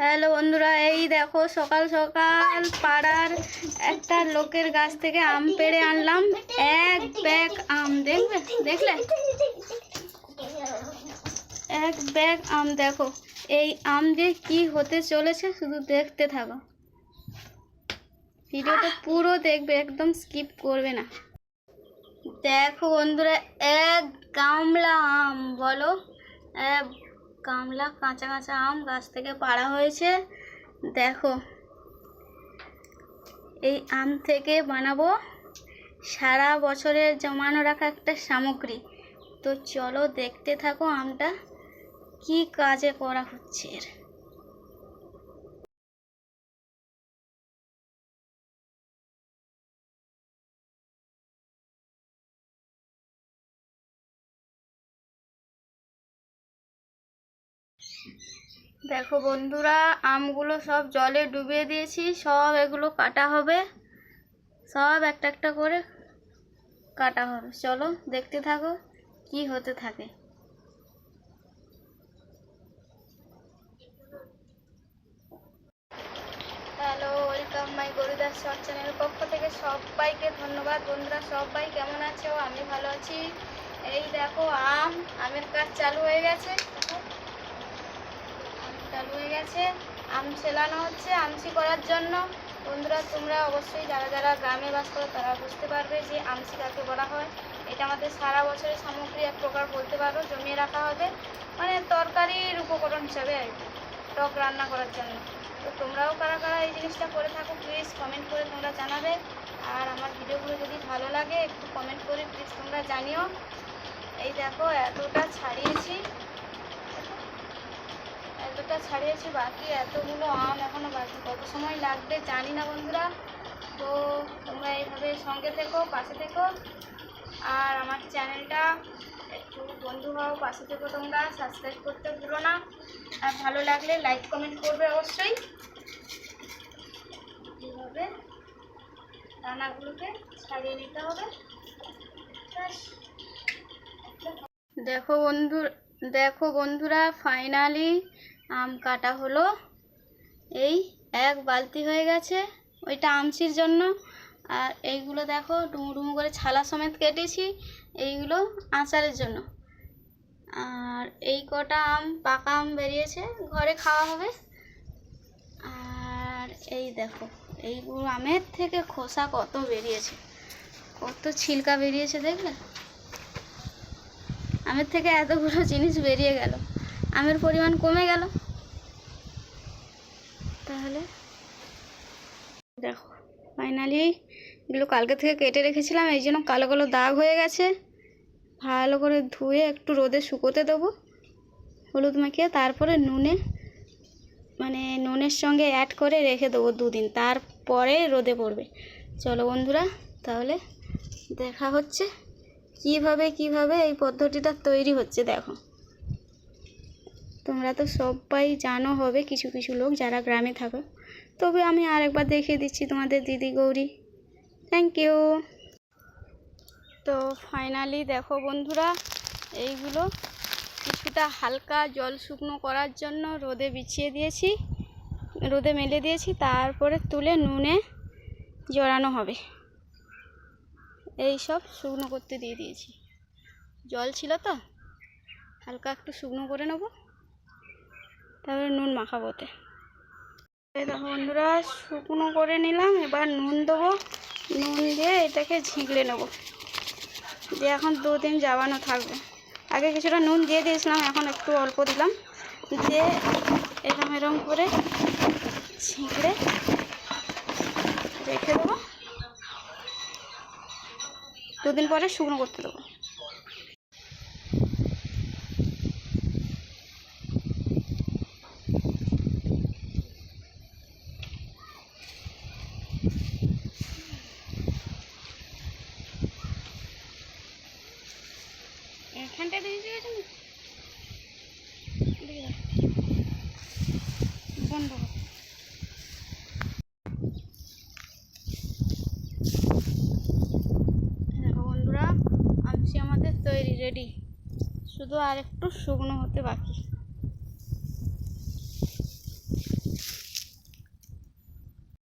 Hello বন্ধুরা, এই দেখো সকাল সকাল পাড়ার একটা লোকের গাছ থেকে আম পেড়ে আনলাম। এক ব্যাগ আম দেখবে দেখলে? এক ব্যাগ আম, দেখো। এই আম যে কি হতে চলেছে শুধু দেখতে থাকো। ভিডিওটা পুরো দেখবে, একদম স্কিপ করবে না। দেখো বন্ধুরা, এক গামলা আম, বলো? এক গামলা কাঁচা কাঁচা আম গাছ থেকে পাড়া হয়েছে। দেখো, এই আম থেকে বানাবো সারা বছরের জমানো রাখা একটা সামগ্রী। তো চলো দেখতে থাকো আমটা, কি কাজে করা হচ্ছে এর। দেখো বন্ধুরা, আমগুলো সব জলে ডুবিয়ে দিয়েছি, সব এগুলো কাটা হবে। সব একটা একটা করে কাটা হবে। চলো দেখতে থাকো কি হতে থাকে। হ্যালো, ওয়েলকাম মাই গরুদাস শর্ট চ্যানেলের পক্ষ থেকে সবাইকে ধন্যবাদ। বন্ধুরা, সবাই কেমন আছো? আমি ভালো আছি। এই দেখো, আম আমের কাজ চালু হয়ে গেছে। চালু হয়ে গেছে। আম সেলানো হচ্ছে আমসি করার জন্য। বন্ধুরা, তোমরা অবশ্যই যারা যারা গ্রামে বাস করো, তারা বুঝতে পারবে যে আমসি কাকে বলা হয়। এটা আমাদের সারা বছরের সামগ্রী এক প্রকার বলতে পারো, জমিয়ে রাখা হবে। মানে তরকারির উপকরণ হিসাবে আর কি, টক রান্না করার জন্য। তো তোমরাও কারা কারা এই জিনিসটা করে থাকো প্লিজ কমেন্ট করে তোমরা জানাবে। আর আমার ভিডিওগুলো যদি ভালো লাগে, একটু কমেন্ট করে প্লিজ তোমরা জানিও। এই দেখো, এতটা ছাড়িয়েছি। এতটা ছাড়িয়েছি বাকি এতগুলো আম এখনও বাকি? কত সময় লাগবে জানি না বন্ধুরা। তো তোমরা এইভাবে সঙ্গে থেকো, পাশে থেকো। আর আমার চ্যানেলটা একটু বন্ধু হও, পাশে থেকো তোমরা। সাবস্ক্রাইব করতে ভুলো না। আর ভালো লাগলে লাইক, কমেন্ট করবে অবশ্যই। এইভাবে দানাগুলোকে ছাড়িয়ে নিতে হবে। দেখো বন্ধু, দেখো বন্ধুরা ফাইনালি আম কাটা হলো। এই এক বালতি হয়ে গেছে ওইটা আমসির জন্য। আর এইগুলো দেখো ডুমু ডুমু করে ছালা সমেত কেটেছি, এইগুলো আচারের জন্য। আর এই কটা আম, পাকা আম বেরিয়েছে, ঘরে খাওয়া হবে। আর এই দেখো এইগুলো আমের থেকে খোসা কত বেরিয়েছে। কত ছিলকা বেরিয়েছে দেখলে? আমের থেকে এতগুলো জিনিস বেরিয়ে গেল। আমের পরিমাণ কমে গেল। তাহলে দেখো ফাইনালি এগুলো কালকে থেকে কেটে রেখেছিলাম, এই জন্য কালো কালো দাগ হয়ে গেছে। ভালো করে ধুয়ে একটু রোদে শুকোতে দেবো। হলুদ মাখিয়ে তারপরে নুনে মানে নুনের সঙ্গে অ্যাড করে রেখে দেবো দুদিন। তারপরে রোদে পড়বে। চলো বন্ধুরা, তাহলে দেখা হচ্ছে। কীভাবে কীভাবে এই পদ্ধতিটা তৈরি হচ্ছে, দেখো। তোমরা তো সবাই জানো হবে কিছু কিছু লোক যারা গ্রামে থাকো। তবে আমি আরেকবার দেখিয়ে দিচ্ছি তোমাদের দিদি গৌরী। থ্যাংক ইউ তো ফাইনালি দেখো বন্ধুরা, এইগুলো কিছুটা হালকা জল শুকনো করার জন্য রোদে বিছিয়ে দিয়েছি। রোদে মেলে দিয়েছি, তারপরে তুলে নুনে জড়ানো হবে। এই সব শুকনো করতে দিয়ে দিয়েছি। জল ছিল তো, হালকা একটু শুকনো করে নেব। তারপরে নুন মাখাবো ওতে এই দেখো বন্ধুরা, শুকনো করে নিলাম, এবার নুন দেবো। নুন দিয়ে এটাকে ঝিঁকড়ে নেব। দিয়ে এখন দুদিন জাবানো থাকবে। আগে কিছুটা নুন দিয়ে দিয়েছিলাম, এখন একটু অল্প দিলাম। দিয়ে এরম এরম করে ছিঁকড়ে রেখে দেবো। দুদিন পরে শুকনো করতে দেবো। এখানটা দেখো বন্ধুরা আমসি আমাদের তৈরি রেডি শুধু আর একটু শুকনো হতে বাকি।